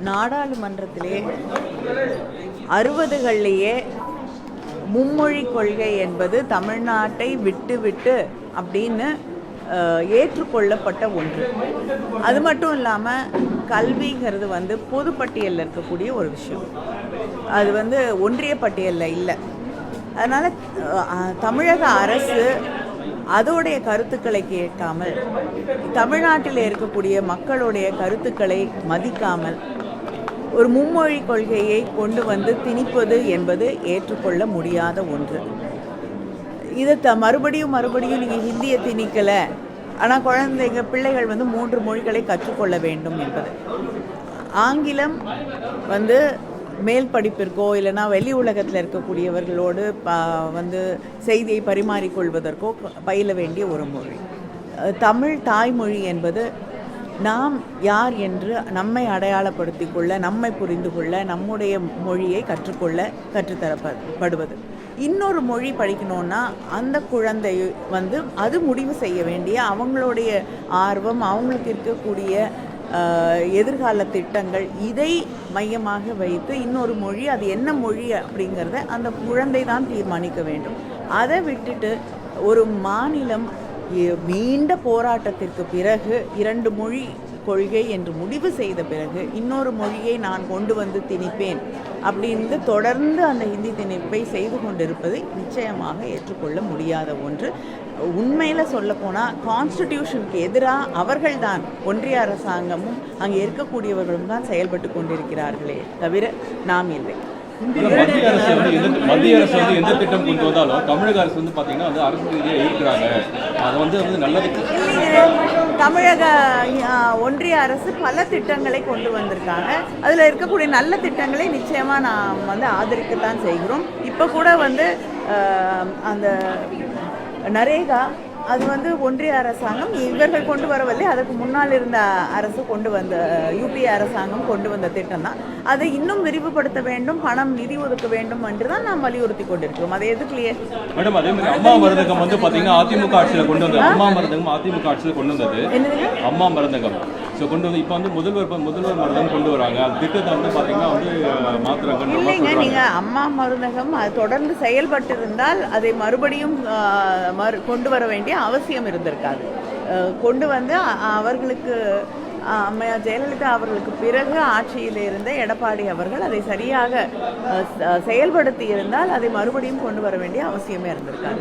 நாடாளுமன்றத்திலே அறுபதுகள்லேயே மும்மொழி கொள்கை என்பது தமிழ்நாட்டை விட்டு விட்டு அப்படின்னு ஏற்றுக்கொள்ளப்பட்ட ஒன்று. அது மட்டும் இல்லாமல் கல்விங்கிறது வந்து பொதுப்பட்டியலில் இருக்கக்கூடிய ஒரு விஷயம். அது வந்து ஒன்றிய பட்டியலில் இல்லை. அதனால் தமிழக அரசு அதோடைய கருத்துக்களை கேட்காமல் தமிழ்நாட்டில் இருக்கக்கூடிய மக்களுடைய கருத்துக்களை மதிக்காமல் ஒரு மும்மொழி கொள்கையை கொண்டு வந்து திணிப்பது என்பது ஏற்றுக்கொள்ள முடியாத ஒன்று. இதை த மறுபடியும் மறுபடியும் நீங்கள் ஹிந்தியை திணிக்கலை. ஆனால் குழந்தைங்க பிள்ளைகள் வந்து மூன்று மொழிகளை கற்றுக்கொள்ள வேண்டும் என்பது. ஆங்கிலம் வந்து மேல் படிப்பிற்கோ இல்லைன்னா வெளி உலகத்தில் இருக்கக்கூடியவர்களோடு ப வந்து செய்தியை பரிமாறிக்கொள்வதற்கோ பயில வேண்டிய ஒரு மொழி. தமிழ் தாய்மொழி என்பது நாம் யார் என்று நம்மை அடையாளப்படுத்திக் கொள்ள நம்மை புரிந்து கொள்ள நம்முடைய மொழியை கற்றுக்கொள்ள கற்றுத்தரப்படுவது இன்னொரு மொழி படிக்கணும்னா அந்த குழந்தை வந்து அது முடிவு செய்ய வேண்டிய அவங்களுடைய ஆர்வம் அவங்களுக்கு இருக்கக்கூடிய எதிர்கால திட்டங்கள் இதை மையமாக வைத்து இன்னொரு மொழி அது என்ன மொழி அப்படிங்கிறத அந்த குழந்தை தான் தீர்மானிக்க வேண்டும். அதை விட்டுட்டு ஒரு மாநிலம் நீண்ட போராட்டத்திற்கு பிறகு இரண்டு மொழி கொள்கை என்று முடிவு செய்த பிறகு இன்னொரு மொழியை நான் கொண்டு வந்து திணிப்பேன் அப்படின்னு தொடர்ந்து அந்த ஹிந்தி திணிப்பை செய்து கொண்டிருப்பது நிச்சயமாக ஏற்றுக்கொள்ள முடியாத ஒன்று. உண்மையில் சொல்லப்போனால் கான்ஸ்டிடியூஷனுக்கு எதிராக அவர்கள்தான் ஒன்றிய அரசாங்கமும் அங்கே இருக்கக்கூடியவர்களும் தான் செயல்பட்டு கொண்டிருக்கிறார்களே தவிர நாம் இல்லை. மத்திய அரசு வந்து எந்த மத்திய அரசு வந்து எந்த திட்டம் கொண்டு வந்தாலும் தமிழக அரசு வந்து பார்த்தீங்கன்னா வந்து அரசு ரீதியாக இருக்கிறாங்க அதை வந்து வந்து நல்லதுக்கு தமிழக ஒன்றிய அரசு பல திட்டங்களை கொண்டு வந்திருக்காங்க. அதில் இருக்கக்கூடிய நல்ல திட்டங்களை நிச்சயமாக நாம் வந்து ஆதரிக்கத்தான் செய்கிறோம். இப்போ கூட வந்து அந்த நரேகா அது வந்து ஒன்றிய அரசாங்கம் இவர்கள் கொண்டு வரவில்லை. அதுக்கு முன்னால் இருந்த அரசு கொண்டு வந்த யூபிஏ அரசாங்கம் கொண்டு வந்த திட்டம் தான். அதை இன்னும் விரிவுபடுத்த வேண்டும் பணம் நிதி ஒதுக்க வேண்டும் என்று தான் நாம் வலியுறுத்தி கொண்டிருக்கிறோம். அதை எதுக்குலையே மேடம் அதே மாதிரி அம்மா மருந்தகம் வந்து பாத்தீங்கன்னா அதிமுக ஆட்சியில கொண்டு வந்தது. அம்மா மருந்தகம் அதிமுக ஆட்சியில கொண்டு வந்தது. அம்மா மருந்தகம். ஸோ கொண்டு வந்து இப்போ வந்து முதல்வர் முதல்வர் மருந்தகம் கொண்டு வராங்க. அந்த திட்டத்தை வந்து பாத்தீங்கன்னா வந்து மாதிரி இல்லைங்க சொல்றாங்க. நீங்க அம்மா மருந்தகம் அது தொடர்ந்து செயல்பட்டு இருந்தால் அதை மறுபடியும் மறு கொண்டு வர வேண்டிய அவசியம் இருந்திருக்காது. கொண்டு வந்து அவர்களுக்கு ஆ, அம்மையார் ஜெயலலிதா அவர்களுக்கு பிறகு ஆட்சியில் இருந்த எடப்பாடி அவர்கள் அதை சரியாக செயல்படுத்தி இருந்தால் அதை மறுபடியும் கொண்டு வர வேண்டிய அவசியமே இருந்திருக்காது.